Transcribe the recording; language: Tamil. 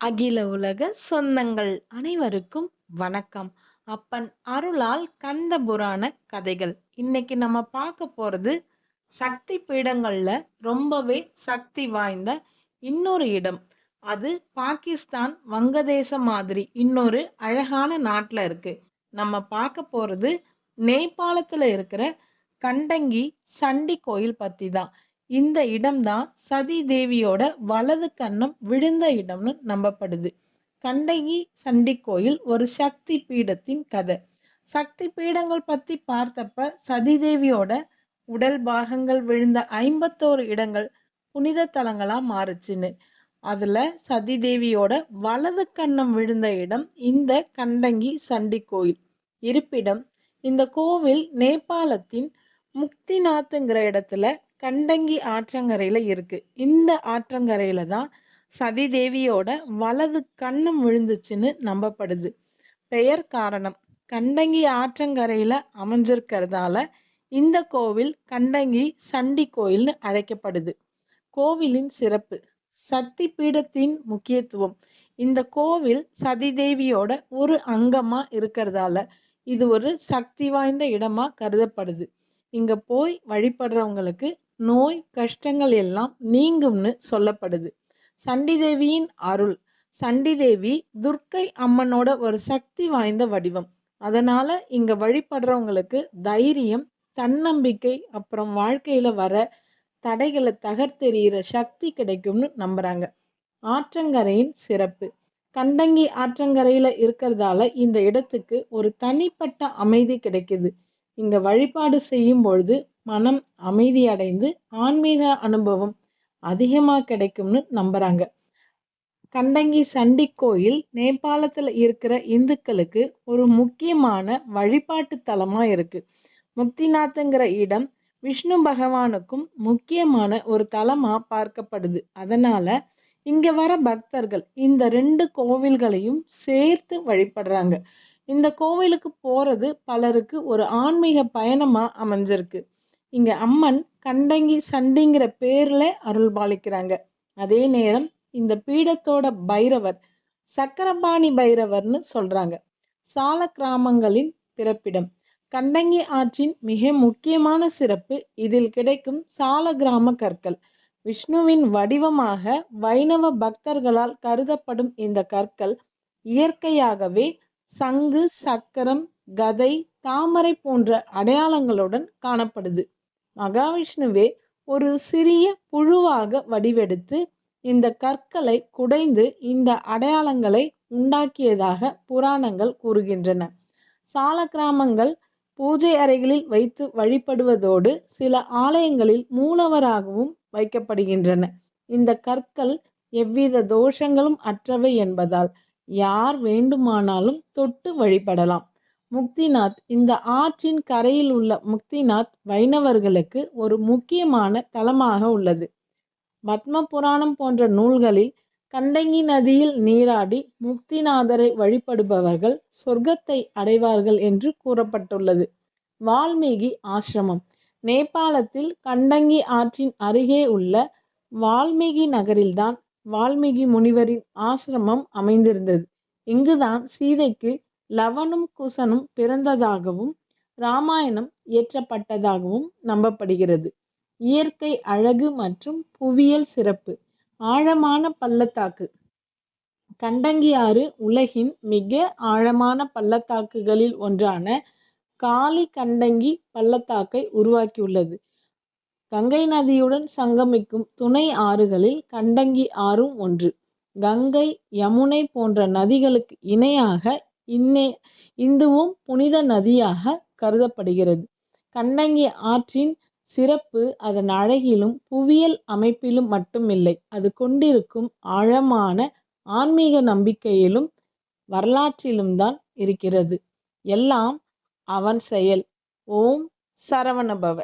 அகில உலக சொந்தங்கள் அனைவருக்கும் வணக்கம். அப்பன் அருளால் கந்த புராண கதைகள். இன்னைக்கு நம்ம பார்க்க போறது சக்தி பீடங்கள்ல ரொம்பவே சக்தி வாய்ந்த இன்னொரு இடம். அது பாகிஸ்தான் வங்கதேசம் மாதிரி இன்னொரு அழகான நாட்டுல இருக்கு. நம்ம பார்க்க போறது நேபாளத்துல இருக்கிற கண்டங்கி சண்டி கோயில் பத்தி தான் இந்த இடம்தான் சதி தேவியோட வலது கன்னம் விழுந்த இடம்னு நம்பப்படுது. கண்டகி சண்டி கோயில் ஒரு சக்தி பீடத்தின் கதை. சக்தி பீடங்கள் பத்தி பார்த்தப்ப சதி தேவியோட உடல் பாகங்கள் விழுந்த ஐம்பத்தோரு இடங்கள் புனித தலங்களா மாறுச்சுன்னு. அதுல சதி தேவியோட வலது கண்ணம் விழுந்த இடம் இந்த கண்டங்கி சண்டி கோயில். இருப்பிடம் இந்த கோவில் நேபாளத்தின் முக்திநாத்துங்கிற இடத்துல கண்டங்கி ஆற்றங்கரையில இருக்கு. இந்த ஆற்றங்கரையில தான் சதி தேவியோட வலது கண்ணும் விழுந்துச்சுன்னு நம்பப்படுது. பெயர் காரணம் கண்டங்கி ஆற்றங்கரையில அமைஞ்சிருக்கிறதால இந்த கோவில் கண்டங்கி சண்டி கோயில்னு அழைக்கப்படுது. கோவிலின் சிறப்பு சக்தி பீடத்தின் முக்கியத்துவம். இந்த கோவில் சதி தேவியோட ஒரு அங்கமா இருக்கிறதால இது ஒரு சக்தி வாய்ந்த இடமா கருதப்படுது. இங்க போய் வழிபடுறவங்களுக்கு நோய் கஷ்டங்கள் எல்லாம் நீங்கும்னு சொல்லப்படுது. சண்டி தேவியின் அருள். சண்டி தேவி துர்க்கை அம்மனோட ஒரு சக்தி வாய்ந்த வடிவம். அதனால இங்க வழிபடுறவங்களுக்கு தைரியம் தன்னம்பிக்கை அப்புறம் வாழ்க்கையில வர தடைகளை தகர்த்தெறிகிற சக்தி கிடைக்கும்னு நம்புறாங்க. ஆற்றங்கரையின் சிறப்பு. கண்டங்கி ஆற்றங்கரையில இருக்கிறதால இந்த இடத்துக்கு ஒரு தனிப்பட்ட அமைதி கிடைக்குது. இந்த வழிபாடு செய்யும் பொழுது மனம் அமைதி அடைந்து ஆன்மீக அனுபவம் அதிகமா கிடைக்கும்னு நம்புறாங்க. கண்டங்கி சண்டி கோயில் நேபாளத்துல இருக்கிற இந்துக்களுக்கு ஒரு முக்கியமான வழிபாட்டு தலமா இருக்கு. முக்திநாத்துங்கிற இடம் விஷ்ணு பகவானுக்கும் முக்கியமான ஒரு தலமா பார்க்கப்படுது. அதனால இங்க வர பக்தர்கள் இந்த ரெண்டு கோவில்களையும் சேர்த்து வழிபடுறாங்க. இந்த கோவிலுக்கு போறது பலருக்கு ஒரு ஆன்மீக பயணமா அமைஞ்சிருக்கு. இங்க அம்மன் கண்டங்கி சண்டிங்கிற பேர்ல அருள் பாலிக்கிறாங்க. அதே நேரம் இந்த பீடத்தோட பைரவர் சக்கரபாணி பைரவர்னு சொல்றாங்க. சால கிராமங்களின் பிறப்பிடம். கண்டங்கி ஆற்றின் மிக முக்கியமான சிறப்பு இதில் கிடைக்கும் சால கிராம கற்கள். விஷ்ணுவின் வடிவமாக வைணவ பக்தர்களால் கருதப்படும் இந்த கற்கள் இயற்கையாகவே சங்கு சக்கரம் கதை தாமரை போன்ற அடையாளங்களுடன் காணப்படுது. மகாவிஷ்ணுவே ஒரு சிறிய புழுவாக வடிவெடுத்து இந்த கற்களை குடைந்து இந்த அடையாளங்களை உண்டாக்கியதாக புராணங்கள் கூறுகின்றன. சால கிராமங்கள் பூஜை அறைகளில் வைத்து வழிபடுவதோடு சில ஆலயங்களில் மூலவராகவும் வைக்கப்படுகின்றன. இந்த கற்கள் எவ்வித தோஷங்களும் அற்றவை என்பதால் யார் வேண்டுமானாலும் தொட்டு வழிபடலாம். முக்திநாத் இந்த ஆற்றின் கரையில் உள்ள முக்திநாத் வைணவர்களுக்கு ஒரு முக்கியமான தலமாக உள்ளது. பத்ம புராணம் போன்ற நூல்களில் கண்டங்கி நதியில் நீராடி முக்திநாதரை வழிபடுபவர்கள் சொர்க்கத்தை அடைவார்கள் என்று கூறப்பட்டுள்ளது. வால்மீகி ஆசிரமம் நேபாளத்தில் கண்டங்கி ஆற்றின் அருகே உள்ள வால்மீகி நகரில்தான் வால்மீகி முனிவரின் ஆசிரமம் அமைந்திருந்தது. இங்குதான் சீதைக்கு லவனும் குசனும் பிறந்ததாகவும் ராமாயணம் இயற்றப்பட்டதாகவும் நம்பப்படுகிறது. இயற்கை அழகு மற்றும் புவியியல் சிறப்பு ஆழமான பள்ளத்தாக்கு. கண்டங்கி ஆறு உலகின் மிக ஆழமான பள்ளத்தாக்குகளில் ஒன்றான காளி கண்டங்கி பள்ளத்தாக்கை உருவாக்கியுள்ளது. கங்கை நதியுடன் சங்கமிக்கும் துணை ஆறுகளில் கண்டங்கி ஆறும் ஒன்று. கங்கை யமுனை போன்ற நதிகளுக்கு இணையாக இன்னே இந்துவும் புனித நதியாக கருதப்படுகிறது. கண்டங்கி ஆற்றின் சிறப்பு அதன் அழகிலும் புவியியல் அமைப்பிலும் மட்டுமில்லை. அது கொண்டிருக்கும் ஆழமான ஆன்மீக நம்பிக்கையிலும் வரலாற்றிலும் தான் இருக்கிறது. எல்லாம் அவன் செயல். ஓம் சரவணபவ.